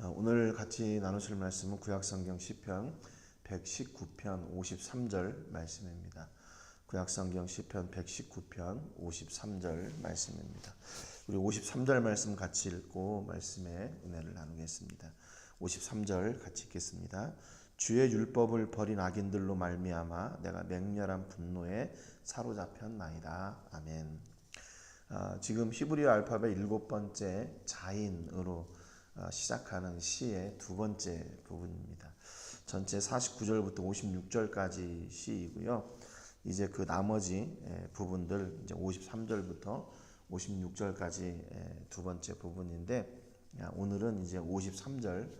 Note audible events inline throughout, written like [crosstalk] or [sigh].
어, 오늘 같이 나누실 말씀은 구약성경 시편 119편 53절 말씀입니다. 구약성경 시편 119편 53절 말씀입니다. 우리 53절 말씀 같이 읽고 말씀의 은혜를 나누겠습니다. 53절 같이 읽겠습니다. 주의 율법을 버린 악인들로 말미암아 내가 맹렬한 분노에 사로잡혔나이다. 아멘. 아, 지금 히브리어 알파벳 일곱 번째 자인으로 어, 시작하는 시의 두 번째 부분입니다. 전체 49절부터 56절까지 시이고요. 이제 그 나머지 에, 부분들 이제 53절부터 56절까지 에, 두 번째 부분인데 야, 오늘은 이제 53절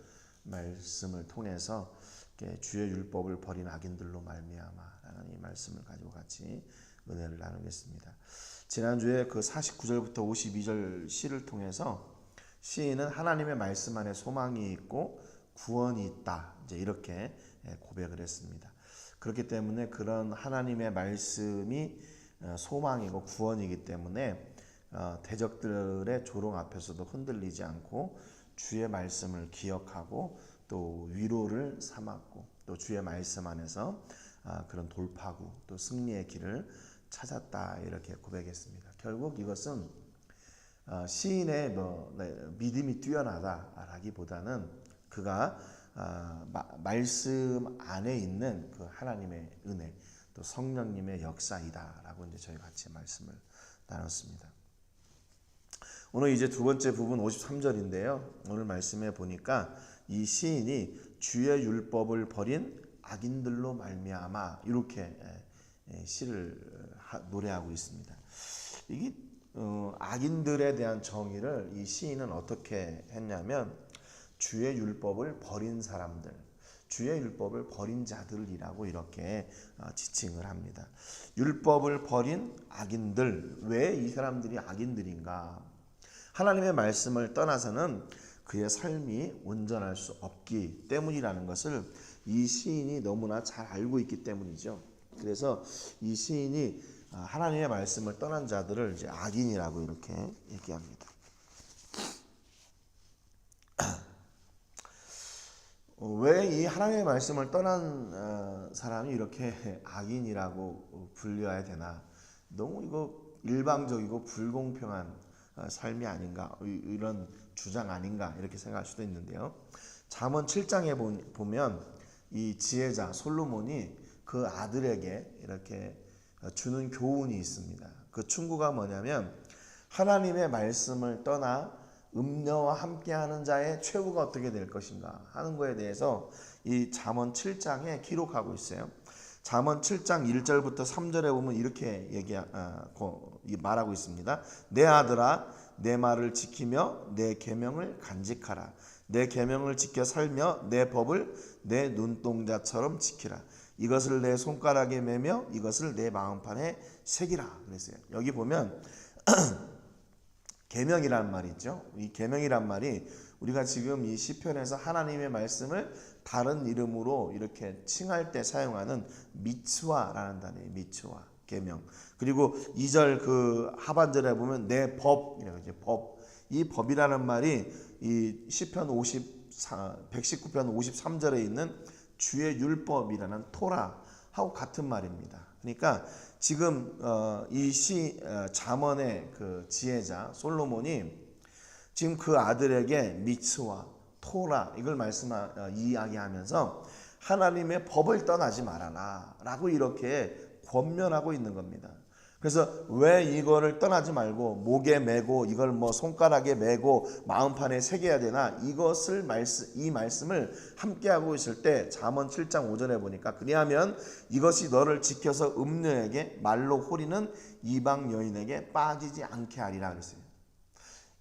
말씀을 통해서 주의 율법을 버린 악인들로 말미암아라는 이 말씀을 가지고 같이 은혜를 나누겠습니다. 지난주에 그 49절부터 52절 시를 통해서 시인은 하나님의 말씀 안에 소망이 있고 구원이 있다. 이제 이렇게 고백을 했습니다. 그렇기 때문에 그런 하나님의 말씀이 어, 소망이고 구원이기 때문에 어, 대적들의 조롱 앞에서도 흔들리지 않고 주의 말씀을 기억하고 또 위로를 삼았고 또 주의 말씀 안에서 아, 그런 돌파구 또 승리의 길을 찾았다 이렇게 고백했습니다. 결국 이것은 어, 시인의 뭐 네, 믿음이 뛰어나다라기보다는 그가 어, 말씀 안에 있는 그 하나님의 은혜 또 성령님의 역사이다라고 이제 저희 같이 말씀을 나눴습니다. 오늘 이제 두 번째 부분 53절인데요. 오늘 말씀에 보니까 이 시인이 주의 율법을 버린 악인들로 말미암아 이렇게 시를 노래하고 있습니다. 이게 어, 악인들에 대한 정의를 이 시인은 어떻게 했냐면 주의 율법을 버린 사람들, 주의 율법을 버린 자들이라고 이렇게 어, 지칭을 합니다. 율법을 버린 악인들, 왜 이 사람들이 악인들인가? 하나님의 말씀을 떠나서는 그의 삶이 온전할 수 없기 때문이라는 것을 이 시인이 너무나 잘 알고 있기 때문이죠. 그래서 이 시인이 아, 하나님의 말씀을 떠난 자들을 이제 악인이라고 이렇게 얘기합니다. [clears throat] 왜 이 하나님의 말씀을 떠난 어, 사람이 이렇게 악인이라고 분류해야 되나? 너무 이거 일방적이고 불공평한 어, 삶이 아닌가 이런 주장 아닌가 이렇게 생각할 수도 있는데요. 잠언 7장에 보면 이 지혜자 솔로몬이 그 아들에게 이렇게 주는 교훈이 있습니다. 그 충고가 뭐냐면 하나님의 말씀을 떠나 음녀와 함께하는 자의 최후가 어떻게 될 것인가 하는 거에 대해서 이 잠언 7장에 기록하고 있어요. 잠언 7장 1절부터 3절에 보면 이렇게 얘기 아, 말하고 있습니다. 내 아들아 내 말을 지키며 내 계명을 간직하라. 내 계명을 지켜 살며 내 법을 내 눈동자처럼 지키라. 이것을 내 손가락에 매며 이것을 내 마음판에 새기라 그랬어요. 여기 보면 [clears throat] 계명이란 말이 있죠. 이 계명이란 말이 우리가 지금 이 시편에서 하나님의 말씀을 다른 이름으로 이렇게 칭할 때 사용하는 미츠와라는 단어예요. 미츠와 계명. 그리고 2절 그 하반절에 보면 내 법이라고 이제 법. 이 법이라는 말이 이 시편 54 119편 53절에 있는 주의 율법이라는 토라하고 같은 말입니다. 그러니까 지금 어, 이시 어, 잠언의 그 지혜자 솔로몬이 지금 그 아들에게 미츠와 토라 이걸 말씀 어, 이야기하면서 하나님의 법을 떠나지 말아라라고 이렇게 권면하고 있는 겁니다. 그래서 왜 이거를 떠나지 말고 목에 메고 이걸 뭐 손가락에 메고 마음판에 새겨야 되나 이것을 말씀 이 말씀을 함께 하고 있을 때 잠언 7장 5절에 보니까 그리하면 이것이 너를 지켜서 음녀에게 말로 호리는 이방 여인에게 빠지지 않게 하리라 그랬어요.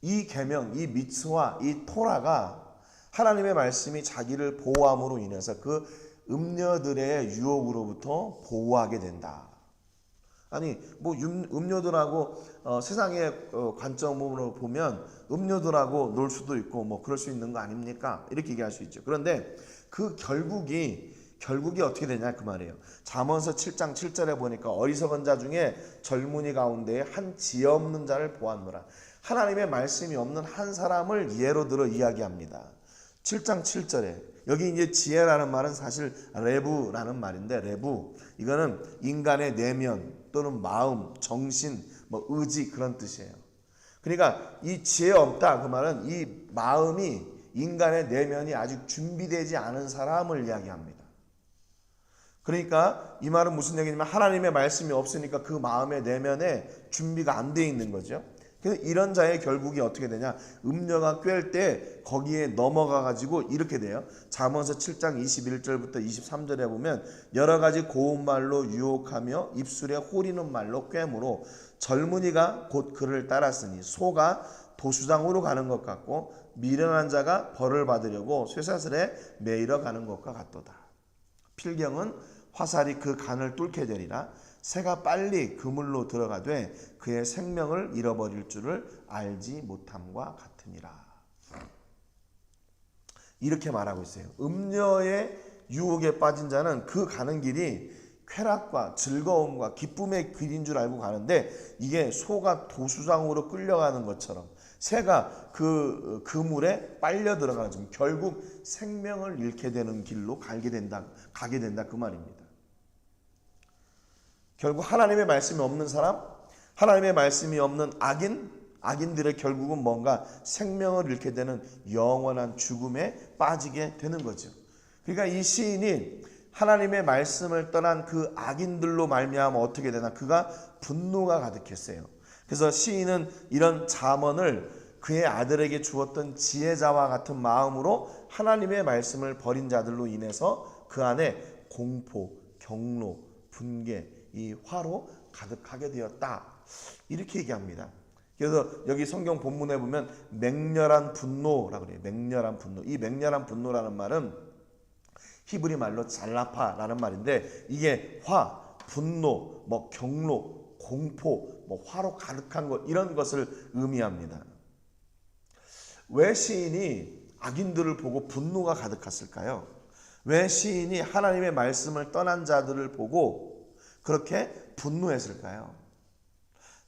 이 계명, 이 미츠와 이 토라가 하나님의 말씀이 자기를 보호함으로 인해서 그 음녀들의 유혹으로부터 보호하게 된다. 아니 뭐 음료들하고 어, 세상의 어, 관점으로 보면 음료들하고 놀 수도 있고 뭐 그럴 수 있는 거 아닙니까? 이렇게 얘기할 수 있죠. 그런데 그 결국이 결국이 어떻게 되냐 그 말이에요. 잠언서 7장 7절에 보니까 어리석은 자 중에 젊은이 가운데 한 지혜 없는 자를 보았노라. 하나님의 말씀이 없는 한 사람을 예로 들어 이야기합니다. 7장 7절에 여기 이제 지혜라는 말은 사실 레부라는 말인데 레부 이거는 인간의 내면 또는 마음, 정신, 뭐 의지 그런 뜻이에요. 그러니까 이 지혜 없다 그 말은 이 마음이 인간의 내면이 아직 준비되지 않은 사람을 이야기합니다. 그러니까 이 말은 무슨 얘기냐면 하나님의 말씀이 없으니까 그 마음의 내면에 준비가 안 돼 있는 거죠. 그래서 이런 자의 결국이 어떻게 되냐? 음녀가 꿰을 때 거기에 넘어가 가지고 이렇게 돼요. 잠언서 7장 21절부터 23절에 보면 여러 가지 고운 말로 유혹하며 입술에 호리는 말로 꿰므로 젊은이가 곧 그를 따랐으니 소가 도수장으로 가는 것 같고 미련한 자가 벌을 받으려고 쇠사슬에 매이러 가는 것과 같도다. 필경은 화살이 그 간을 뚫게 되리라 새가 빨리 그물로 들어가되 그의 생명을 잃어버릴 줄을 알지 못함과 같으니라. 이렇게 말하고 있어요. 음녀의 유혹에 빠진 자는 그 가는 길이 쾌락과 즐거움과 기쁨의 길인 줄 알고 가는데 이게 소가 도수장으로 끌려가는 것처럼 새가 그 그물에 빨려 들어가는 점 결국 생명을 잃게 되는 길로 가게 된다 가게 된다 그 말입니다. 결국 하나님의 말씀이 없는 사람, 하나님의 말씀이 없는 악인, 악인들의 결국은 뭔가 생명을 잃게 되는 영원한 죽음에 빠지게 되는 거죠. 그러니까 이 시인이 하나님의 말씀을 떠난 그 악인들로 말미암아 어떻게 되나 그가 분노가 가득했어요. 그래서 시인은 이런 잠언을 그의 아들에게 주었던 지혜자와 같은 마음으로 하나님의 말씀을 버린 자들로 인해서 그 안에 공포, 경로, 분개, 이 화로 가득하게 되었다. 이렇게 얘기합니다. 그래서 여기 성경 본문에 보면 맹렬한 분노라고 그래요. 맹렬한 분노. 이 맹렬한 분노라는 말은 히브리 말로 잘라파라는 말인데 이게 화, 분노, 뭐 경로, 공포, 뭐 화로 가득한 것 이런 것을 의미합니다. 왜 시인이 악인들을 보고 분노가 가득했을까요? 왜 시인이 하나님의 말씀을 떠난 자들을 보고 그렇게 분노했을까요?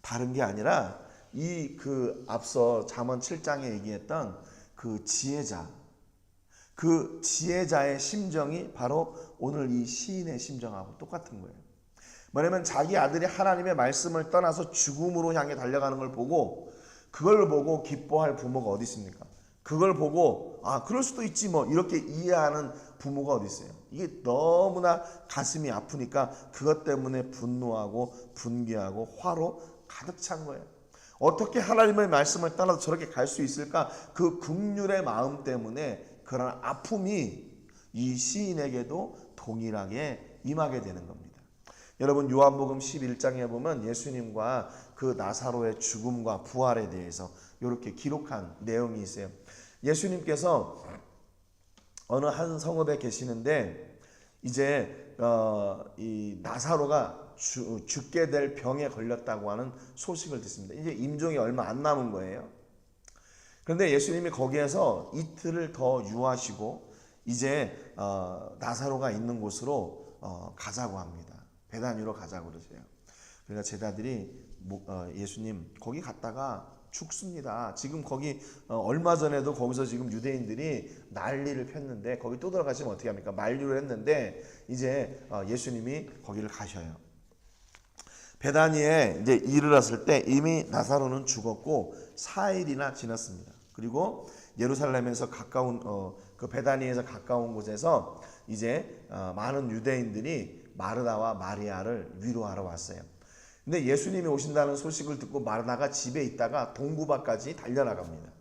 다른 게 아니라 이 그 앞서 잠언 7장에 얘기했던 그 지혜자 그 지혜자의 심정이 바로 오늘 이 시인의 심정하고 똑같은 거예요. 뭐냐면 자기 아들이 하나님의 말씀을 떠나서 죽음으로 향해 달려가는 걸 보고 그걸 보고 기뻐할 부모가 어디 있습니까? 그걸 보고 아 그럴 수도 있지 뭐 이렇게 이해하는 부모가 어디 있어요? 이게 너무나 가슴이 아프니까 그것 때문에 분노하고 분개하고 화로 가득 찬 거예요. 어떻게 하나님의 말씀을 따라서 저렇게 갈 수 있을까? 그 극률의 마음 때문에 그런 아픔이 이 시인에게도 동일하게 임하게 되는 겁니다. 여러분 요한복음 11장에 보면 예수님과 그 나사로의 죽음과 부활에 대해서 이렇게 기록한 내용이 있어요. 예수님께서 어느 한 성읍에 계시는데 이제 어, 이 나사로가 주, 죽게 될 병에 걸렸다고 하는 소식을 듣습니다. 이제 임종이 얼마 안 남은 거예요. 그런데 예수님이 거기에서 이틀을 더 유하시고 이제 어, 나사로가 있는 곳으로 어, 가자고 합니다. 배단위로 가자고 그러세요. 그러니까 제자들이 어, 예수님 거기 갔다가 죽습니다. 지금 거기 어, 얼마 전에도 거기서 지금 유대인들이 난리를 폈는데 거기 또 들어가시면 어떻게 합니까? 만류를 했는데 이제 어, 예수님이 거기를 가셔요. 베다니에 이제 이르렀을 때 이미 나사로는 죽었고 4일이나 지났습니다. 그리고 예루살렘에서 가까운 어, 그 베다니에서 가까운 곳에서 이제 어, 많은 유대인들이 마르다와 마리아를 위로하러 왔어요. 근데 예수님이 오신다는 소식을 듣고 마르다가 집에 있다가 동구밖까지 달려나갑니다.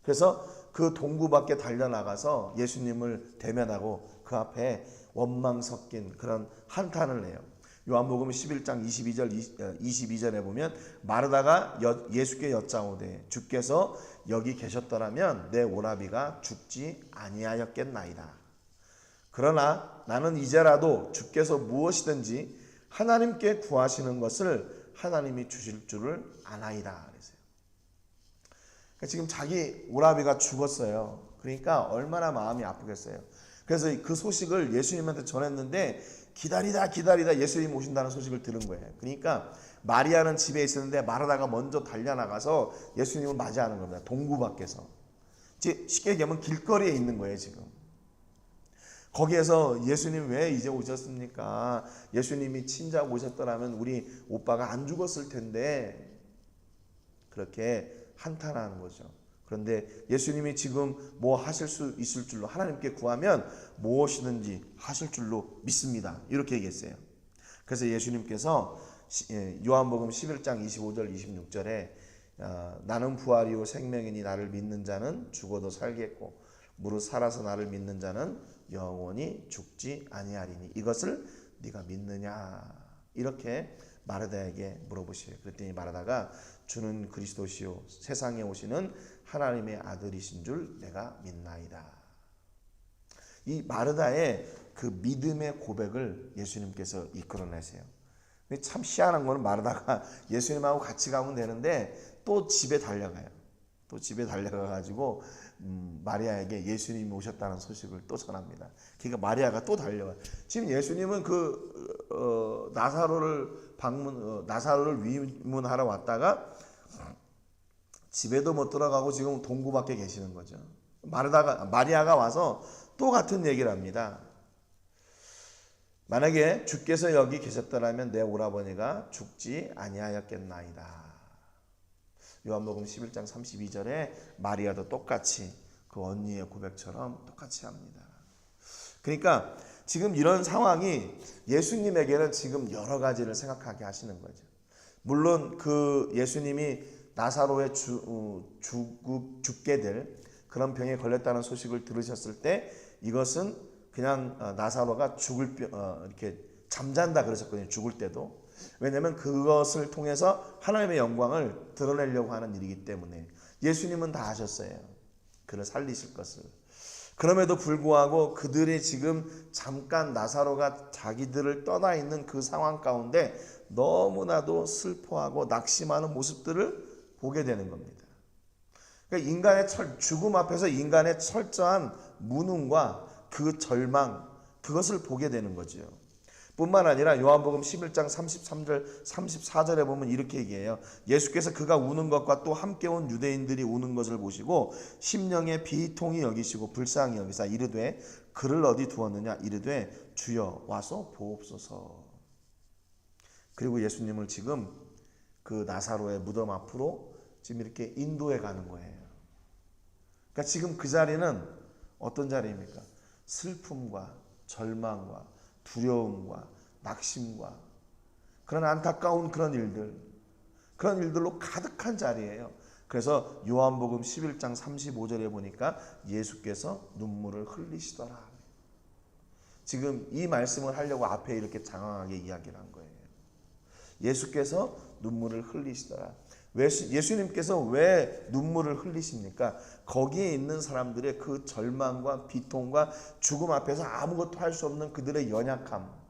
그래서 그 동구 밖에 달려나가서 예수님을 대면하고 그 앞에 원망 섞인 그런 한탄을 해요. 요한복음 11장 22절 22절에 보면 마르다가 예수께 여짜오되 주께서 여기 계셨더라면 내 오라비가 죽지 아니하였겠나이다. 그러나 나는 이제라도 주께서 무엇이든지 하나님께 구하시는 것을 하나님이 주실 줄을 아나이다. 그랬어요. 그러니까 지금 자기 오라비가 죽었어요. 그러니까 얼마나 마음이 아프겠어요. 그래서 그 소식을 예수님한테 전했는데 기다리다 기다리다 예수님 오신다는 소식을 들은 거예요. 그러니까 마리아는 집에 있었는데 마르다가 먼저 달려나가서 예수님을 맞이하는 겁니다. 동구 밖에서. 쉽게 얘기하면 길거리에 있는 거예요, 지금. 거기에서 예수님 왜 이제 오셨습니까? 예수님이 친작 오셨더라면 우리 오빠가 안 죽었을 텐데 그렇게 한탄하는 거죠. 그런데 예수님이 지금 뭐 하실 수 있을 줄로 하나님께 구하면 무엇이든지 하실 줄로 믿습니다. 이렇게 얘기했어요. 그래서 예수님께서 시- 예, 요한복음 11장 25절 26절에 어, 나는 부활이요 생명이니 나를 믿는 자는 죽어도 살겠고 무릇 살아서 나를 믿는 자는 영원히 죽지 아니하리니 이것을 네가 믿느냐 이렇게 마르다에게 물어보시요 그랬더니 마르다가 주는 그리스도시요 세상에 오시는 하나님의 아들이신 줄 내가 믿나이다. 이 마르다의 그 믿음의 고백을 예수님께서 이끌어내세요. 참 희한한 거는 마르다가 예수님하고 같이 가면 되는데 또 집에 달려가요. 또 집에 달려가 가지고 음, 마리아에게 예수님이 오셨다는 소식을 또 전합니다. 그러니까 마리아가 또 달려가. 지금 예수님은 그 어, 나사로를 방문 어, 나사로를 위문하러 왔다가 집에도 못 들어가고 지금 동구 밖에 계시는 거죠. 마르다가 마리아가 와서 또 같은 얘기를 합니다. 만약에 주께서 여기 계셨더라면 내 오라버니가 죽지 아니하였겠나이다. 요한복음 11장 32절에 마리아도 똑같이 그 언니의 고백처럼 똑같이 합니다. 그러니까 지금 이런 상황이 예수님에게는 지금 여러 가지를 생각하게 하시는 거죠. 물론 그 예수님이 나사로의 주, 어, 죽, 죽게 될 그런 병에 걸렸다는 소식을 들으셨을 때 이것은 그냥 어, 나사로가 죽을 병, 어, 이렇게 잠잔다 그러셨거든요. 죽을 때도. 왜냐하면 그것을 통해서 하나님의 영광을 드러내려고 하는 일이기 때문에 예수님은 다 아셨어요. 그를 살리실 것을. 그럼에도 불구하고 그들이 지금 잠깐 나사로가 자기들을 떠나 있는 그 상황 가운데 너무나도 슬퍼하고 낙심하는 모습들을 보게 되는 겁니다. 그러니까 인간의 철, 죽음 앞에서 인간의 철저한 무능과 그 절망, 그것을 보게 되는 거지요. 뿐만 아니라 요한복음 11장 33절 34절에 보면 이렇게 얘기해요. 예수께서 그가 우는 것과 또 함께 온 유대인들이 우는 것을 보시고 심령의 비통이 여기시고 불쌍히 여기사 이르되 그를 어디 두었느냐 이르되 주여 와서 보옵소서. 그리고 예수님을 지금 그 나사로의 무덤 앞으로 지금 이렇게 인도해 가는 거예요. 그러니까 지금 그 자리는 어떤 자리입니까? 슬픔과 절망과 두려움과 낙심과 그런 안타까운 그런 일들, 그런 일들로 가득한 자리예요. 그래서 요한복음 11장 35절에 보니까 예수께서 눈물을 흘리시더라. 지금 이 말씀을 하려고 앞에 이렇게 장황하게 이야기를 한 거예요. 예수께서 눈물을 흘리시더라. 왜 예수님께서 왜 눈물을 흘리십니까? 거기에 있는 사람들의 그 절망과 비통과 죽음 앞에서 아무것도 할 수 없는 그들의 연약함.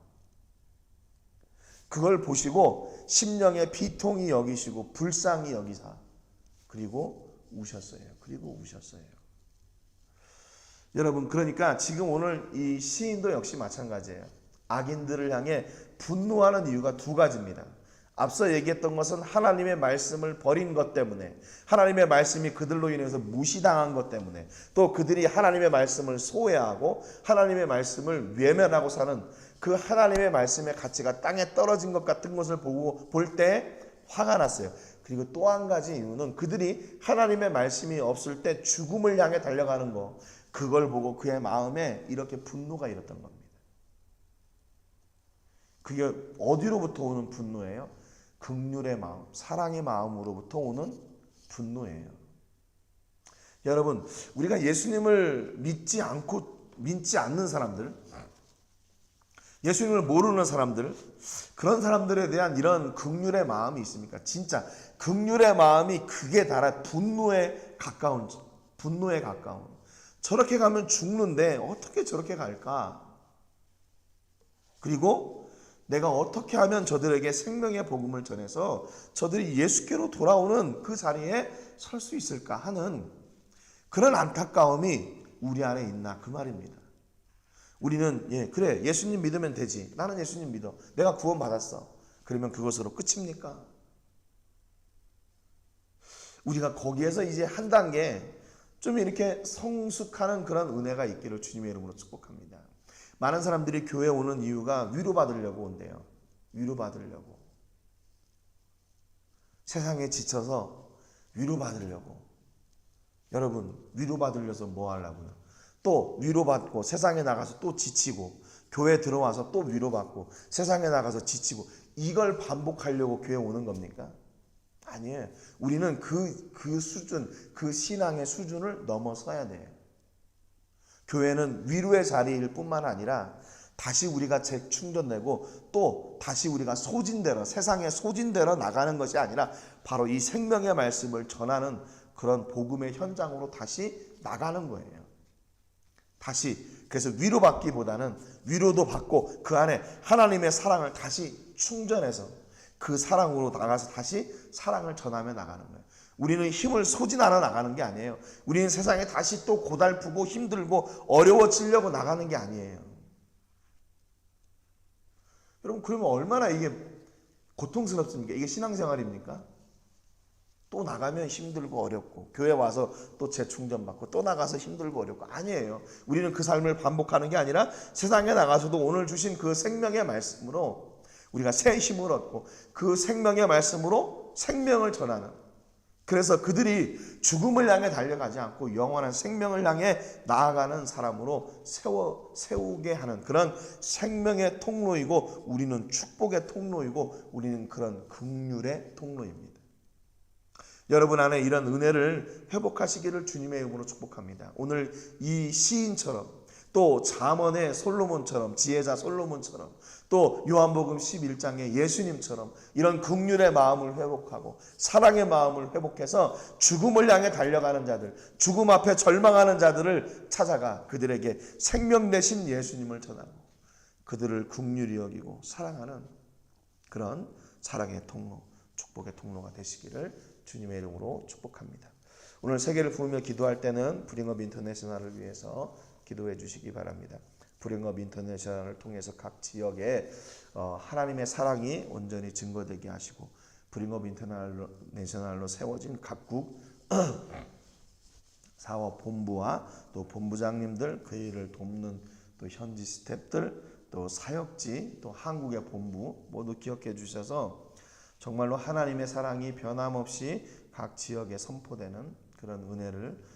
그걸 보시고 심령의 비통이 여기시고 불쌍히 여기사 그리고 우셨어요. 그리고 우셨어요. 여러분 그러니까 지금 오늘 이 시인도 역시 마찬가지예요. 악인들을 향해 분노하는 이유가 두 가지입니다. 앞서 얘기했던 것은 하나님의 말씀을 버린 것 때문에 하나님의 말씀이 그들로 인해서 무시당한 것 때문에 또 그들이 하나님의 말씀을 소외하고 하나님의 말씀을 외면하고 사는 그 하나님의 말씀의 가치가 땅에 떨어진 것 같은 것을 보고 볼 때 화가 났어요. 그리고 또 한 가지 이유는 그들이 하나님의 말씀이 없을 때 죽음을 향해 달려가는 거 그걸 보고 그의 마음에 이렇게 분노가 일었던 겁니다. 그게 어디로부터 오는 분노예요? 극률의 마음, 사랑의 마음으로부터 오는 분노예요. 여러분, 우리가 예수님을 믿지 않고 믿지 않는 사람들, 예수님을 모르는 사람들, 그런 사람들에 대한 이런 극률의 마음이 있습니까? 진짜 극률의 마음이 극에 달아 분노에 가까운 분노에 가까운. 저렇게 가면 죽는데 어떻게 저렇게 갈까? 그리고 내가 어떻게 하면 저들에게 생명의 복음을 전해서 저들이 예수께로 돌아오는 그 자리에 설 수 있을까 하는 그런 안타까움이 우리 안에 있나 그 말입니다. 우리는 예 그래 예수님 믿으면 되지 나는 예수님 믿어 내가 구원 받았어 그러면 그것으로 끝입니까? 우리가 거기에서 이제 한 단계 좀 이렇게 성숙하는 그런 은혜가 있기를 주님의 이름으로 축복합니다. 많은 사람들이 교회 오는 이유가 위로받으려고 온대요. 위로받으려고. 세상에 지쳐서 위로받으려고. 여러분, 위로받으려서 뭐 하려고요? 또 위로받고 세상에 나가서 또 지치고 교회 들어와서 또 위로받고 세상에 나가서 지치고 이걸 반복하려고 교회 오는 겁니까? 아니에요. 우리는 그, 그 수준, 그 신앙의 수준을 넘어서야 돼요. 교회는 위로의 자리일 뿐만 아니라 다시 우리가 재충전되고 또 다시 우리가 소진대로 세상에 소진대로 나가는 것이 아니라 바로 이 생명의 말씀을 전하는 그런 복음의 현장으로 다시 나가는 거예요. 다시 그래서 위로받기보다는 위로도 받고 그 안에 하나님의 사랑을 다시 충전해서 그 사랑으로 나가서 다시 사랑을 전하며 나가는 거예요. 우리는 힘을 소진하러 나가는 게 아니에요. 우리는 세상에 다시 또 고달프고 힘들고 어려워지려고 나가는 게 아니에요. 여러분 그러면 얼마나 이게 고통스럽습니까? 이게 신앙생활입니까? 또 나가면 힘들고 어렵고 교회 와서 또 재충전 받고 또 나가서 힘들고 어렵고 아니에요. 우리는 그 삶을 반복하는 게 아니라 세상에 나가서도 오늘 주신 그 생명의 말씀으로 우리가 새 힘을 얻고 그 생명의 말씀으로 생명을 전하는 그래서 그들이 죽음을 향해 달려가지 않고 영원한 생명을 향해 나아가는 사람으로 세워 세우게 하는 그런 생명의 통로이고 우리는 축복의 통로이고 우리는 그런 극률의 통로입니다. 여러분 안에 이런 은혜를 회복하시기를 주님의 이름으로 축복합니다. 오늘 이 시인처럼 또 잠언의 솔로몬처럼 지혜자 솔로몬처럼 또 요한복음 11장의 예수님처럼 이런 극률의 마음을 회복하고 사랑의 마음을 회복해서 죽음을 향해 달려가는 자들, 죽음 앞에 절망하는 자들을 찾아가 그들에게 생명 대신 예수님을 전하고 그들을 극률히 여기고 사랑하는 그런 사랑의 통로, 축복의 통로가 되시기를 주님의 이름으로 축복합니다. 오늘 세계를 부으며 기도할 때는 브링업 인터내셔널을 위해서 기도해 주시기 바랍니다. 브링업 인터내셔널을 통해서 각 지역에 어, 하나님의 사랑이 온전히 증거되게 하시고 브링업 인터내셔널로 세워진 각국 사업 본부와 또 본부장님들 그 일을 돕는 또 현지 스탭들 또 사역지 또 한국의 본부 모두 기억해 주셔서 정말로 하나님의 사랑이 변함없이 각 지역에 선포되는 그런 은혜를 어,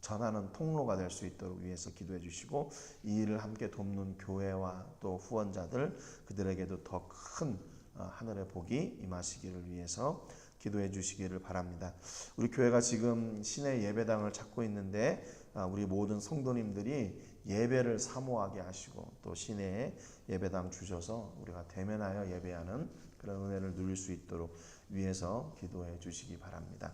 전하는 통로가 될 수 있도록 위해서 기도해 주시고 이 일을 함께 돕는 교회와 또 후원자들 그들에게도 더큰 어, 하늘의 복이 임하시기를 위해서 기도해 주시기를 바랍니다. 우리 교회가 지금 시내 예배당을 찾고 있는데 아, 우리 모든 성도님들이 예배를 사모하게 하시고 또 시내에 예배당 주셔서 우리가 대면하여 예배하는 그런 은혜를 누릴 수 있도록 위해서 기도해 주시기 바랍니다.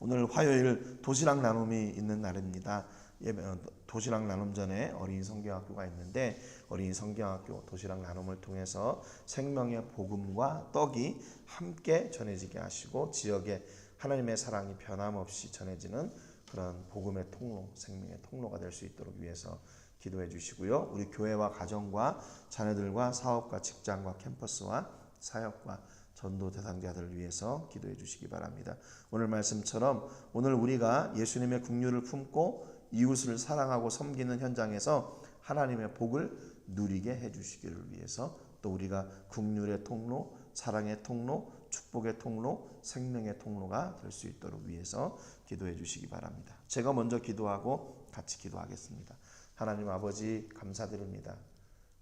오늘 화요일 도시락 나눔이 있는 날입니다. 예배, 어, 도시락 나눔 전에 어린이 성경학교가 있는데 어린이 성경학교 도시락 나눔을 통해서 생명의 복음과 떡이 함께 전해지게 하시고 지역에 하나님의 사랑이 변함없이 전해지는 그런 복음의 통로, 생명의 통로가 될 수 있도록 위해서 기도해 주시고요. 우리 교회와 가정과 자녀들과 사업과 직장과 캠퍼스와 사역과 전도 대상자들을 위해서 기도해 주시기 바랍니다. 오늘 말씀처럼 오늘 우리가 예수님의 국류를 품고 이웃을 사랑하고 섬기는 현장에서 하나님의 복을 누리게 해 주시기를 위해서 또 우리가 국률의 통로, 사랑의 통로, 축복의 통로, 생명의 통로가 될 수 있도록 위해서 기도해 주시기 바랍니다. 제가 먼저 기도하고 같이 기도하겠습니다. 하나님 아버지 감사드립니다.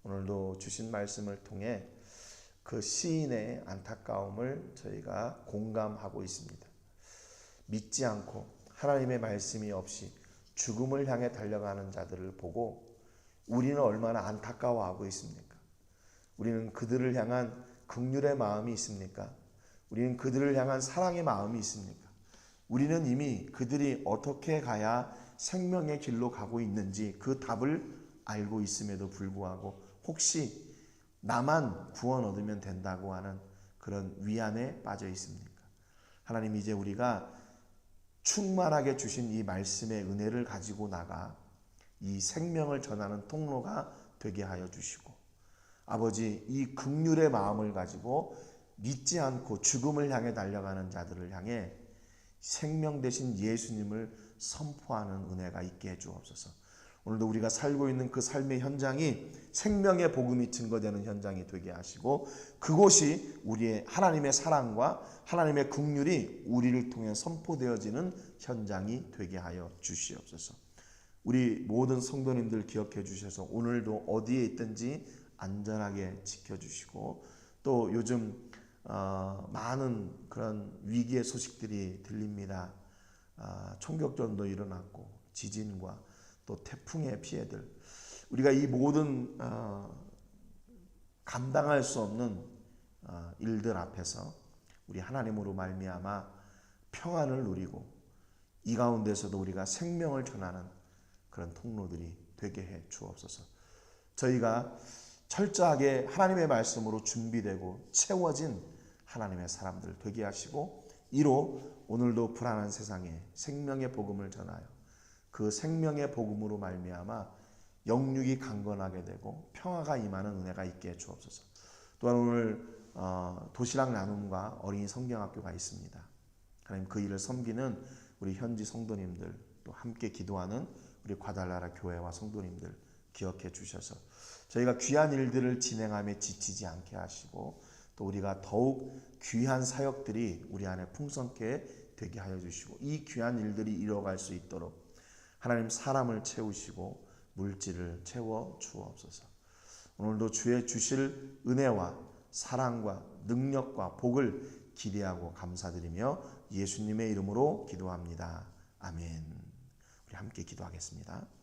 오늘도 주신 말씀을 통해 그 시인의 안타까움을 저희가 공감하고 있습니다. 믿지 않고 하나님의 말씀이 없이 죽음을 향해 달려가는 자들을 보고 우리는 얼마나 안타까워하고 있습니까? 우리는 그들을 향한 극률의 마음이 있습니까? 우리는 그들을 향한 사랑의 마음이 있습니까? 우리는 이미 그들이 어떻게 가야 생명의 길로 가고 있는지 그 답을 알고 있음에도 불구하고 혹시 나만 구원 얻으면 된다고 하는 그런 위안에 빠져 있습니까? 하나님 이제 우리가 충만하게 주신 이 말씀의 은혜를 가지고 나가 이 생명을 전하는 통로가 되게 하여 주시고 아버지 이 극률의 마음을 가지고 믿지 않고 죽음을 향해 달려가는 자들을 향해 생명 대신 예수님을 선포하는 은혜가 있게 해 주옵소서. 오늘도 우리가 살고 있는 그 삶의 현장이 생명의 복음이 증거되는 현장이 되게 하시고 그곳이 우리의 하나님의 사랑과 하나님의 긍휼이 우리를 통해 선포되어지는 현장이 되게 하여 주시옵소서. 우리 모든 성도님들 기억해 주셔서 오늘도 어디에 있든지 안전하게 지켜주시고 또 요즘 어, 많은 그런 위기의 소식들이 들립니다. 아, 총격전도 일어났고 지진과 또 태풍의 피해들 우리가 이 모든 어, 감당할 수 없는 어, 일들 앞에서 우리 하나님으로 말미암아 평안을 누리고 이 가운데서도 우리가 생명을 전하는 그런 통로들이 되게 해 주옵소서. 저희가 철저하게 하나님의 말씀으로 준비되고 채워진 하나님의 사람들 되게 하시고 이로 오늘도 불안한 세상에 생명의 복음을 전하여 그 생명의 복음으로 말미암아 영육이 강건하게 되고 평화가 임하는 은혜가 있게 해 주옵소서. 또한 오늘 어, 도시락 나눔과 어린이 성경학교가 있습니다. 하나님 그 일을 섬기는 우리 현지 성도님들 또 함께 기도하는 우리 과달나라 교회와 성도님들 기억해 주셔서 저희가 귀한 일들을 진행함에 지치지 않게 하시고 또 우리가 더욱 귀한 사역들이 우리 안에 풍성케 되게 하여 주시고 이 귀한 일들이 이뤄갈 수 있도록 하나님 사람을 채우시고 물질을 채워 주옵소서. 오늘도 주의 주실 은혜와 사랑과 능력과 복을 기대하고 감사드리며 예수님의 이름으로 기도합니다. 아멘. 우리 함께 기도하겠습니다.